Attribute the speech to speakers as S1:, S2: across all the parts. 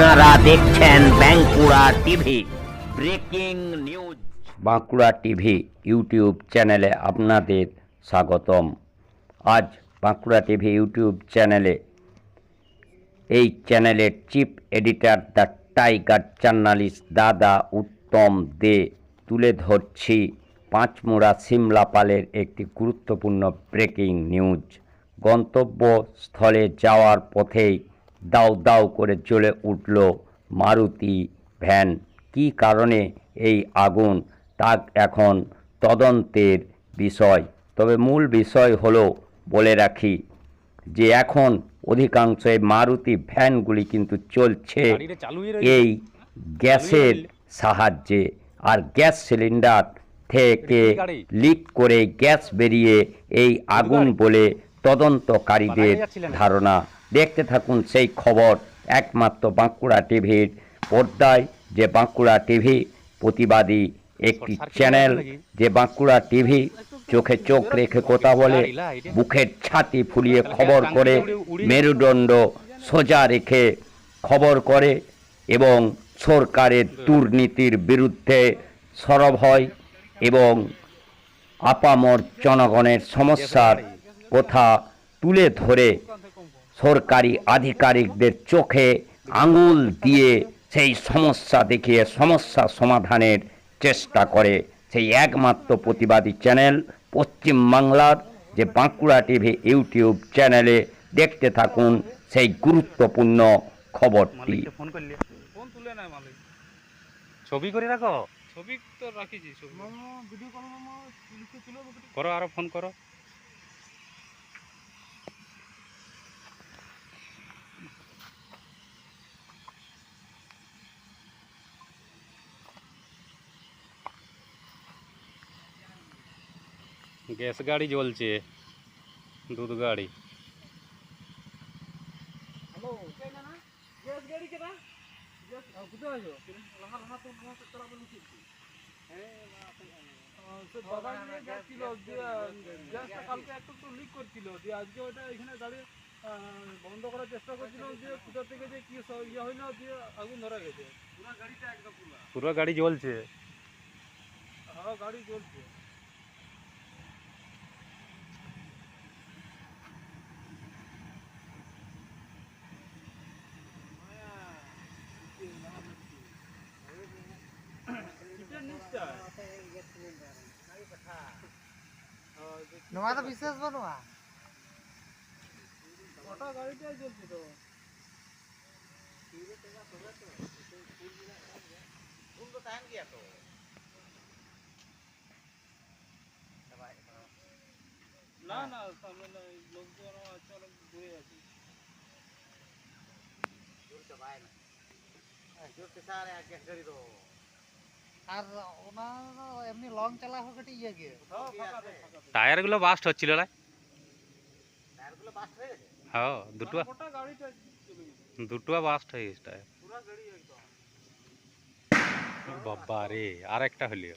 S1: আপনারা দেখছেন Bankura TV, breaking news. Bankura TV YouTube চ্যানেলে আপনাদের স্বাগতম। আজ বাঁকুড়া টিভি ইউটিউব চ্যানেলে, এই চ্যানেলের chief editor the tiger journalist দাদা উত্তম দে তুলে ধরছি পাঁচমোড়া সিমলাপালের একটি গুরুত্বপূর্ণ ব্রেকিং নিউজ। গন্তব্যস্থলে যাওয়ার পথেই দাউ দাউ করে জ্বলে উঠল মারুতি ভ্যান। কী কারণে এই আগুন? তা এখন তদন্তের বিষয়। তবে মূল বিষয় হলো বলে রাখি যে এখন অধিকাংশ এই মারুতি ভ্যানগুলি কিন্তু চলছে
S2: চালু।
S1: এই গ্যাসের সাহায্যে। আর গ্যাস সিলিন্ডার থেকে? লিক করে গ্যাস বেরিয়ে এই আগুন বলে তদন্তকারীদের ধারণা। দেখতে থাকুন সেই খবর। একমাত্র বাঁকুড়া টিভির পর্দায় যে বাঁকুড়া টিভি প্রতিবাদী একটি চ্যানেল? যে বাঁকুড়া টিভি চোখে চোখ রেখে কথা বলে বুকের ছাতি ফুলিয়ে খবর করে মেরুদণ্ড সোজা রেখে খবর করে এবং সরকারের দুর্নীতির বিরুদ্ধে সরব হয় এবং আপামর জনগণের সমস্যার কথা তুলে ধরে সরকারি আধিকারিকদের চোখে আঙুল দিয়ে সেই সমস্যা দেখিয়ে সমস্যা সমাধানের চেষ্টা করে সেই একমাত্র প্রতিবাদী চ্যানেল পশ্চিমবাংলার যে বাঁকুড়া টিভি ইউটিউব চ্যানেলে দেখতে থাকুন সেই গুরুত্বপূর্ণ খবরটি।
S2: মালিককে ফোন করলে?
S3: ফোন তুলে নেয় মালিক।
S2: ছবি করে রাখো?
S3: ছবি তো রাখিছি ছবি। ভিডিও কল তুলে
S2: করো আরও ফোন করো গ্যাস গাড়ি জ্বলছে দুধ গাড়ি
S3: হ্যালো গ্যাস গাড়ি কেনা গ্যাস কোথায় আছো লাহা লাহা তো লাহা তো তারা বলে কি সে দাদা নিয়ে যাচ্ছিল দিয়ে গ্যাসটা কালকে একটু তো লিক করছিল দিয়ে আজকে ওটা এখানে দাঁড়িয়ে আহ, বন্ধ করার চেষ্টা করছিল যে কোথা থেকে যে কি সব ইয়ে হইল দিয়ে আগুন ধরা গেছে। পুরো গাড়িটা একদম পুরো।
S2: পুরো গাড়ি জ্বলছে।
S3: হ্যাঁ গাড়ি চলছে
S4: নোয়া তো বিশ্বাস বনোয়া
S3: কটা গাড়িটাই চলছে তো?
S4: ফুল তো টাইম গিয়া তো?
S3: না না সামনে না লোকজন আছে অনেক দূরে আছে।
S4: জোর চবাই না জোর কে সারে আগে করি তো। আর ওনা এমনি লং চালা হোক কাটি ইয়ে গিয়ে।
S3: হ্যাঁ ফাঁকা দে ফাঁকা দে
S2: টায়ারগুলো বাস্ট হচ্ছিল না
S4: টায়ারগুলো বাস্ট হয়ে গেছে?
S2: হ্যাঁ দুটো
S3: গোটা গাড়িটা চলে গেছে।
S2: দুটো বাস্ট হয়ে গেছে টায়ার
S3: পুরো গাড়ি একদম।
S2: বাবা রে আর একটা হলিও।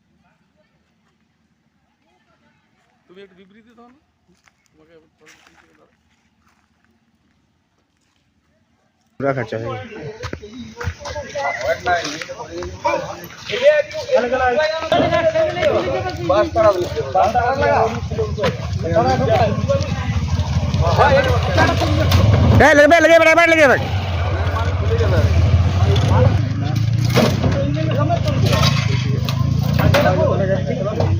S3: তুমি একটু বিবৃতি দাও না তোমাকে পরবর্তী থেকে দাও
S5: पूरा खर्चा है लगे लगे बड़ा बड़ा लगे बड़ा ढूंढ ढूंढ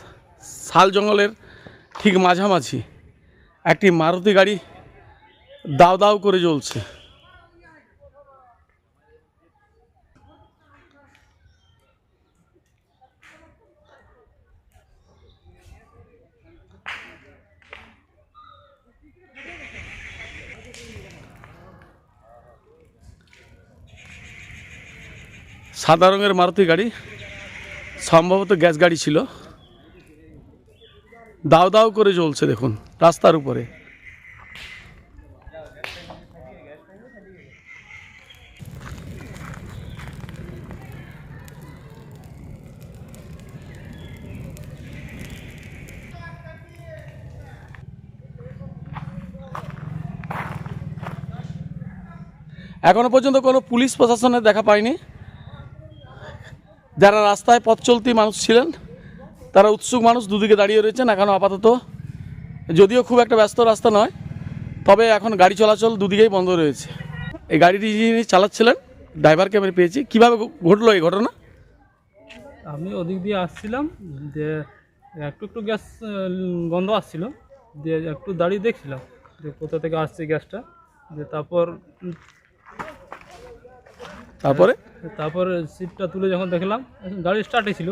S6: শাল জঙ্গলের ঠিক মাঝামাঝি একটি মারুতি গাড়ি দাও দাও করে জ্বলছে। সাদা রঙের মারুতি গাড়ি, সম্ভবত গ্যাস গাড়ি ছিল। দাও দাও করে জ্বলছে দেখুন, রাস্তার উপরে। এখনও পর্যন্ত কোনো পুলিশ প্রশাসনের দেখা পাইনি। যারা রাস্তায় পথ চলতি মানুষ ছিলেন তারা উৎসুক মানুষ দুদিকে দাঁড়িয়ে রয়েছেন এখনও আপাতত। যদিও খুব একটা ব্যস্ত রাস্তা নয় তবে এখন গাড়ি চলাচল দুদিকেই বন্ধ রয়েছে। এই গাড়িটি যিনি চালাচ্ছিলেন ড্রাইভারকে আমি পেয়েছি। কীভাবে ঘটলো এই ঘটনা?
S3: আমি ওদিক দিয়ে আসছিলাম যে একটু একটু গ্যাস গন্ধ আসছিল দিয়ে একটু দাঁড়িয়ে দেখছিলাম যে কোথা থেকে আসছে গ্যাসটা যে তারপর
S6: তারপরে?
S3: তারপর সিটটা তুলে যখন দেখলাম গাড়ি স্টার্টে ছিল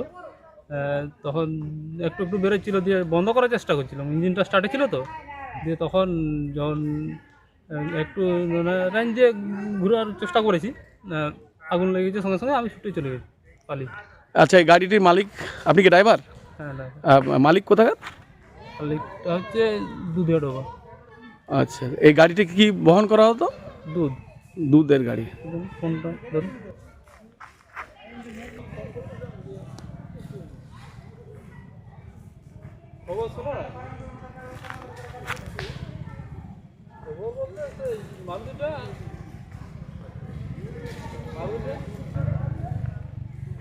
S3: তখন একটু একটু বেরোচ্ছিল দিয়ে বন্ধ করার চেষ্টা করছিলাম। ইঞ্জিনটা স্টার্টে ছিল তো। দিয়ে তখন যখন একটু মানে রেঞ্জে ঘোরার চেষ্টা করেছি আগুন লেগেছে সঙ্গে সঙ্গে আমি ছুটে চলে গেছি পালিয়ে
S6: আচ্ছা এই গাড়িটির মালিক আপনি কি ড্রাইভার
S3: হ্যাঁ
S6: মালিক কোথাকার?
S3: মালিকটা হচ্ছে দুধে ডোবা
S6: আচ্ছা এই গাড়িটি কি বহন করা হতো?
S3: দুধ।
S6: দুধের গাড়ি।
S3: ফোনটা ধরুন খবর শোনো না খবর বলতে সেই মালুটা মালুটা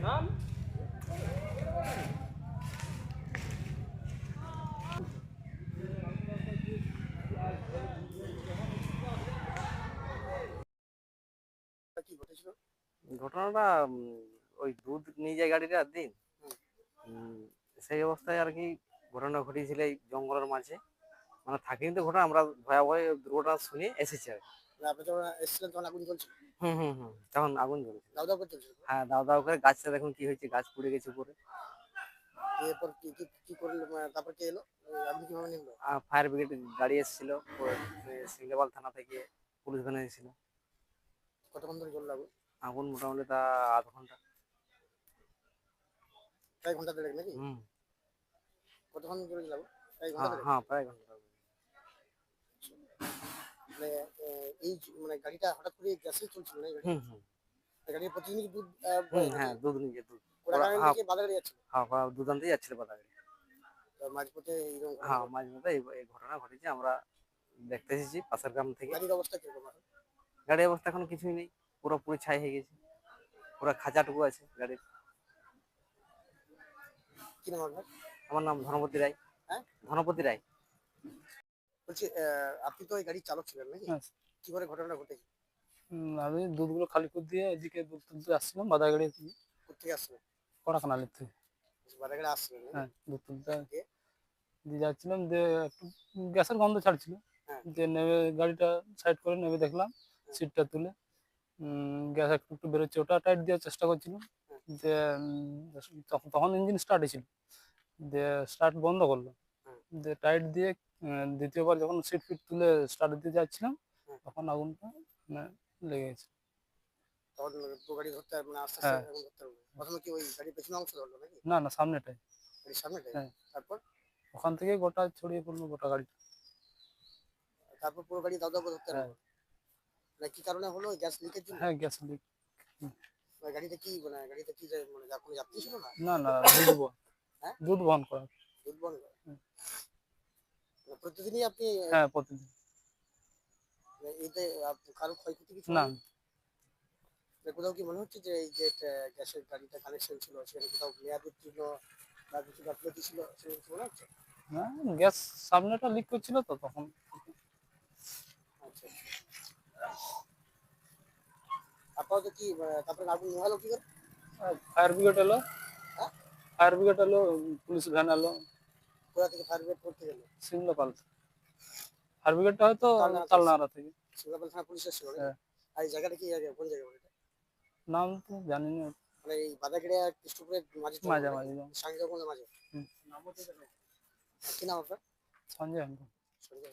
S3: নাম
S7: ঘটনাটা ওই দুধ নিয়ে যায় গাড়িটা দিন। সেই অবস্থায় আর কি ঘটনা ঘটিয়েছিল এই জঙ্গলের মাঝে। মানে থাকিনি তো ঘটনা আমরা ভয়াবহ দুর্ঘটনা শুনে এসেছি আর।
S8: আপনি যখন এসেছিলেন তখন আগুন জ্বলছিল?
S7: হুম হুম হুম তখন আগুন জ্বলেছে
S8: দাও দাও করে জ্বলছিল
S7: হ্যাঁ দাও দাও করে গাছটা দেখুন কি হয়েছে গাছ পুড়ে গেছে উপরে।
S8: এরপর কি কি কি করল মানে তারপর কে এলো? আপনি কীভাবে
S7: ফায়ার ব্রিগেড গাড়ি এসেছিল থানা থেকে পুলিশ ভ্যান এসেছিল।
S8: কতক্ষণ ধরে আগুন?
S7: আগুন মোটামুটি তা আধ
S8: ঘণ্টা। ঘণ্টা নাকি?
S7: হুম।
S8: কতক্ষণ গেল প্রায় ঘণ্টা
S7: হ্যাঁ হ্যাঁ প্রায় ঘণ্টা
S8: মানে এই মানে গাড়িটা হঠাৎ করে গ্যাসে চলছিল না গাড়ি? প্রতিদিনই দুধ
S7: হ্যাঁ দুধ নিয়ে দুধ। হ্যাঁ। হ্যাঁ হ্যাঁ দুধ আনতেই যাচ্ছিল বাধা
S8: মাঝপথে
S7: হ্যাঁ
S8: ঘটলো।
S7: এই এই ঘটনা ঘটেছে। আমরা দেখতে এসেছি পাশের গ্রাম থেকে।
S8: গাড়ির অবস্থা কীরকম
S7: গাড়ির অবস্থা এখন কিছুই নেই। পুরো পুরো ছাই হয়ে গেছে। পুরো খাঁচাটুকু আছে গাড়ির।
S8: কি নাম আপনার?
S7: আমার নাম ধনপতি রায়।
S8: হ্যাঁ?
S7: ধনপতি রায়।
S8: বলছি আপনি তো এই গাড়ির চালক ছিলেন নাকি?
S3: হ্যাঁ।
S8: কি করে ঘটনাটা ঘটেছে?
S3: আমি দুধগুলো খালি করে দিয়ে এদিকে দুধ তুলতে আসছিলাম বাদা গাড়ি
S8: কোথেকে আসছিলেন?
S3: কড়াকানালির থেকে।
S8: বাধা গাড়ি আসছিলেন
S3: হ্যাঁ দুধ তুলতে
S8: দিয়ে?
S3: দিয়ে? যাচ্ছিলাম যে একটু গ্যাসের গন্ধ ছাড়ছিল।
S8: হ্যাঁ।
S3: যে নেমে গাড়িটা সাইড করে নেমে দেখলাম সিটটা তুলে। গ্যাস একটু একটু বেরোচ্ছে ওটা টাইট দেওয়ার চেষ্টা করছিলাম। যে তখন তখন ইঞ্জিন স্টার্ট ছিল যে স্টার্ট বন্ধ করল।
S8: হুম।
S3: যে টাইট দিয়ে দ্বিতীয়বার যখন সিট ফিট তুলে স্টার্ট দিতে যাচ্ছিলাম তখন আগুনটা মানে লেগে গেছে।
S8: তখন গাড়ি ধরতে মানে আস্তে
S3: হ্যাঁ।
S8: আস্তে প্রথমে কি ওই গাড়ির পেছনে অংশ ধরলো নাকি?
S3: না না সামনেটাই।
S8: গাড়ির সামনেটাই?
S3: হ্যাঁ।
S8: তারপর?
S3: ওখান থেকে গোটা ছড়িয়ে পড়ল গোটা গাড়ি
S8: তারপর পুরো গাড়ি দাও দাও করে ধরতে
S3: হ্যাঁ।
S8: পারল মানে কি কারণে হলো? গ্যাস লিকের জন্য?
S3: হ্যাঁ গ্যাস লিক
S8: মানে গাড়িতে কি মানে গাড়িতে কি মানে যা- কোনো যাত্রী ছিল না?
S3: না না বহন
S8: হ্যাঁ?
S3: দুধ বহন করা।
S8: দুধ মানে প্রতিদিনই আপনি
S3: হ্যাঁ প্রতিদিন।
S8: মানে এতে কারও ক্ষয়ক্ষতি কিছু
S3: না।
S8: মানে কোথাও কি মনে হচ্ছে যে এই যে গ্যাসের গাড়িটা কানেকশন ছিল সেখানে কোথাও মেয়াদ উত্তীর্ণ বা কিছু গাফলতি ছিল সেরকম মনে হচ্ছে?
S3: না গ্যাস সামনেটা লিক করছিল তো তখন।
S8: আচ্ছা আপাতত কি তারপরে আগুন নেওয়ালো কি করে?
S3: ফায়ার ব্রিগেড এলো? ফায়ার ব্রিগেড এলো পুলিশ ভ্যান এলো
S8: কোথা থেকে ফায়ার ব্রিগেড করতে গেল
S3: সিমলাপাল ফায়ার ব্রিগেডটা হয়তো
S8: তালনাড়া থেকে। সিঙ্গাপুর থানা পুলিশ এসেছিল
S3: হ্যাঁ।
S8: আর এই জায়গাটা কি জায়গা কোন জায়গা বলে
S3: নাম তো জানি না।
S8: মানে এই বাদাগড়িয়া কৃষ্ণপুরের মাঝে
S3: মাঝে? মাঝে যাও।
S8: সাংজাগলের মাঝে?
S3: হুম।
S8: কি নাম আপনার?
S3: সঞ্জয়
S8: সঞ্জয়